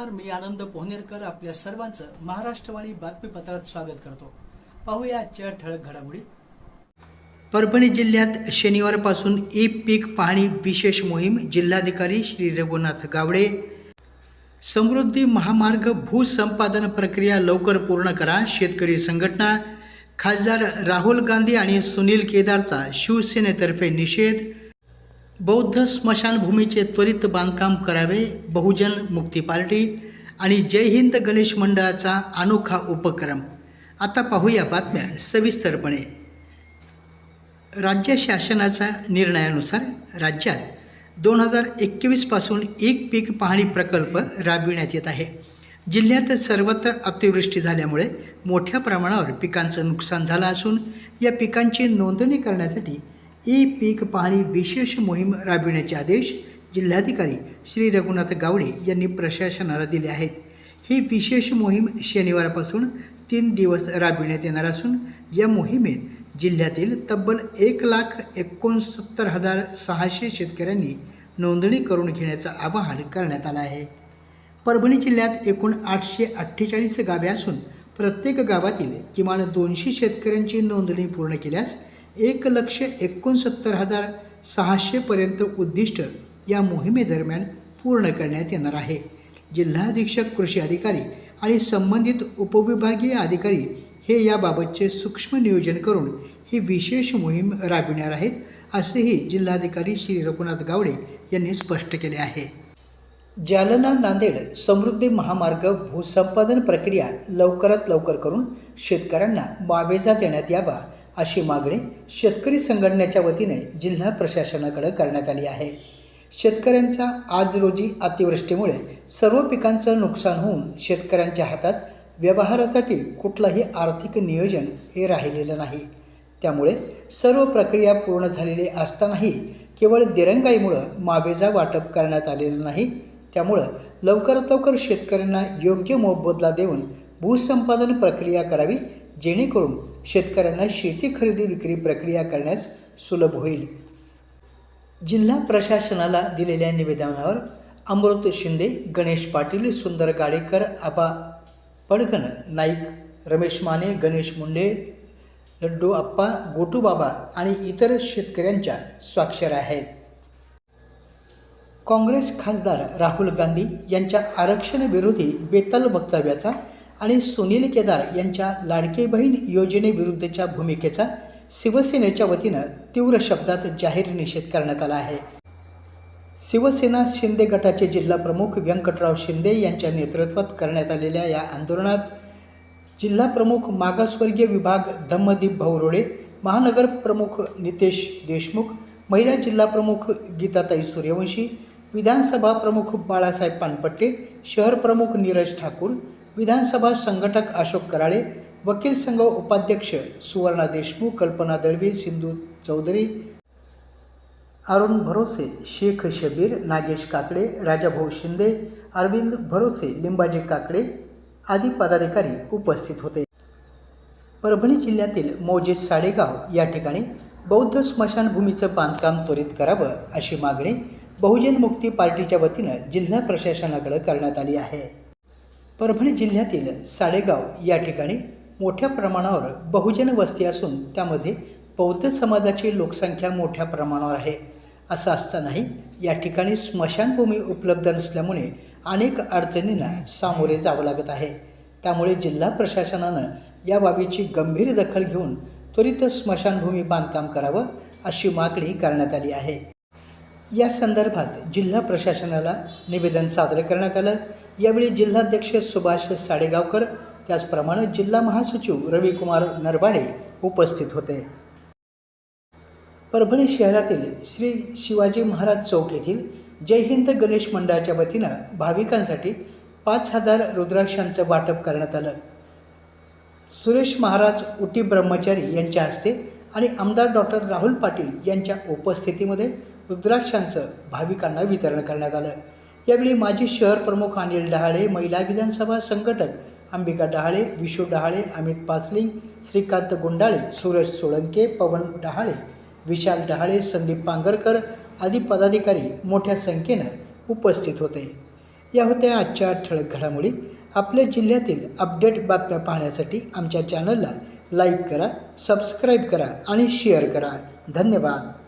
नमस्कार मी आनंद पोहनेरकर आपल्या सर्वांचं महाराष्ट्रवाणी बातमीपत्रात स्वागत करतो. पाहूया आजच्या ठळक घडामोडी. परभणी जिल्ह्यात शनिवारपासून ई पीक पाहणी विशेष मोहीम जिल्हाधिकारी श्री रघुनाथ गावडे. समृद्धी महामार्ग भूसंपादन प्रक्रिया लवकर पूर्ण करा शेतकरी संघटना. खासदार राहुल गांधी आणि सुनील केदारचा शिवसेनेतर्फे निषेध. बौद्ध स्मशानभूमीचे त्वरित बांधकाम करावे बहुजन मुक्ती पार्टी आणि जय हिंद गणेश मंडळाचा अनोखा उपक्रम. आता पाहूया बातम्या सविस्तरपणे. राज्य शासनाच्या निर्णयानुसार राज्यात दोन हजार एकवीसपासून एक पीक पाहणी प्रकल्प राबविण्यात येत आहे. जिल्ह्यात सर्वत्र अतिवृष्टी झाल्यामुळे मोठ्या प्रमाणावर पिकांचं नुकसान झालं असून या पिकांची नोंदणी करण्यासाठी ई पीक पाहणी विशेष मोहीम राबविण्याचे आदेश जिल्हाधिकारी श्री रघुनाथ गावडे यांनी प्रशासनाला दिले आहेत. ही विशेष मोहीम शनिवारपासून तीन दिवस राबविण्यात येणार असून या मोहिमेत जिल्ह्यातील तब्बल एक लाख एकोणसत्तर हजार सहाशे शेतकऱ्यांनी नोंदणी करून घेण्याचं आवाहन करण्यात आलं आहे. परभणी जिल्ह्यात एकूण आठशे अठ्ठेचाळीस गावे असून प्रत्येक गावातील किमान दोनशे शेतकऱ्यांची नोंदणी पूर्ण केल्यास एक लक्ष एकोणसत्तर हजार सहाशेपर्यंत उद्दिष्ट या मोहिमेदरम्यान पूर्ण करण्यात येणार आहे. जिल्हाधीक्षक कृषी अधिकारी आणि संबंधित उपविभागीय अधिकारी हे याबाबतचे सूक्ष्म नियोजन करून ही विशेष मोहीम राबविणार आहेत असेही जिल्हाधिकारी श्री रघुनाथ गावडे यांनी स्पष्ट केले आहे. जालना नांदेड समृद्धी महामार्ग भूसंपादन प्रक्रिया लवकरात लवकर करून शेतकऱ्यांना बावेजा देण्यात यावा अशी मागणी शेतकरी संघटनेच्या वतीने जिल्हा प्रशासनाकडे करण्यात आली आहे. शेतकऱ्यांचा आज रोजी अतिवृष्टीमुळे सर्व पिकांचं नुकसान होऊन शेतकऱ्यांच्या हातात व्यवहारासाठी कुठलंही आर्थिक नियोजन हे राहिलेलं नाही. त्यामुळे सर्व प्रक्रिया पूर्ण झालेली असतानाही केवळ दिरंगाईमुळं मावेजा वाटप करण्यात आलेलं नाही. त्यामुळं लवकरात लवकर शेतकऱ्यांना योग्य मोबदला देऊन भूसंपादन प्रक्रिया करावी जेणेकरून शेतकऱ्यांना शेती खरेदी विक्री प्रक्रिया करण्यास सुलभ होईल. जिल्हा प्रशासनाला दिलेल्या निवेदनावर अमृत शिंदे गणेश पाटील सुंदर गाडेकर आबा पडघन नाईक रमेश माने गणेश मुंडे लड्डू आप्पा गोटूबाबा आणि इतर शेतकऱ्यांच्या स्वाक्षर आहेत. काँग्रेस खासदार राहुल गांधी यांच्या आरक्षणविरोधी बेताल वक्तव्याचा आणि सुनील केदार यांच्या लाडकी बहीण योजनेविरुद्धच्या भूमिकेचा शिवसेनेच्या वतीनं तीव्र शब्दात जाहीर निषेध करण्यात आला आहे. शिवसेना शिंदे गटाचे जिल्हाप्रमुख व्यंकटराव शिंदे यांच्या नेतृत्वात करण्यात आलेल्या या आंदोलनात जिल्हाप्रमुख मागासवर्गीय विभाग धम्मदीप भाऊरोडे महानगर प्रमुख नितेश देशमुख महिला जिल्हाप्रमुख गीताताई सूर्यवंशी विधानसभा प्रमुख बाळासाहेब पानपट्टे शहर प्रमुख नीरज ठाकूर विधानसभा संघटक अशोक कराळे वकील संघ उपाध्यक्ष सुवर्णा देशमुख कल्पना दळवी सिंधू चौधरी अरुण भरोसे शेख शबीर नागेश काकडे राजाभाऊ शिंदे अरविंद भरोसे लिंबाजी काकडे आदी पदाधिकारी उपस्थित होते. परभणी जिल्ह्यातील मौजे साडेगाव या ठिकाणी बौद्ध स्मशानभूमीचं बांधकाम त्वरित करावं अशी मागणी बहुजन मुक्ती पार्टीच्या वतीनं जिल्हा प्रशासनाकडे करण्यात आली आहे. परभणी जिल्ह्यातील साडेगाव या ठिकाणी मोठ्या प्रमाणावर बहुजन वस्ती असून त्यामध्ये बौद्ध समाजाची लोकसंख्या मोठ्या प्रमाणावर आहे. असं असतानाही या ठिकाणी स्मशानभूमी उपलब्ध नसल्यामुळे अनेक अडचणींना सामोरे जावं लागत आहे. त्यामुळे जिल्हा प्रशासनानं या बाबीची गंभीर दखल घेऊन त्वरित स्मशानभूमी बांधकाम करावं अशी मागणी करण्यात आली आहे. या संदर्भात जिल्हा प्रशासनाला निवेदन सादर करण्यात आलं. यावेळी जिल्हाध्यक्ष सुभाष साडेगावकर त्याचप्रमाणे जिल्हा महासचिव रविकुमार नरवाडे उपस्थित होते. परभणी शहरातील श्री शिवाजी महाराज चौक येथील जय हिंद गणेश मंडळाच्या वतीनं भाविकांसाठी पाच हजार रुद्राक्षांचं वाटप करण्यात आलं. सुरेश महाराज उटी ब्रह्मचारी यांच्या हस्ते आणि आमदार डॉक्टर राहुल पाटील यांच्या उपस्थितीमध्ये रुद्राक्षांचं भाविकांना वितरण करण्यात आलं. यावेळी माजी शहर प्रमुख अनिल डहाळे महिला विधानसभा संघटक अंबिका डहाळे विशू डहाळे अमित पाचलिंग श्रीकांत गुंडाळे सूरज सोळंके पवन डहाळे विशाल डहाळे संदीप पांगरकर आदी पदाधिकारी मोठ्या संख्येनं उपस्थित होते. या होत्या आजच्या ठळक घडामोडी. आपल्या जिल्ह्यातील अपडेट बातम्या पाहण्यासाठी आमच्या चॅनलला लाईक करा सबस्क्राईब करा आणि शेअर करा. धन्यवाद.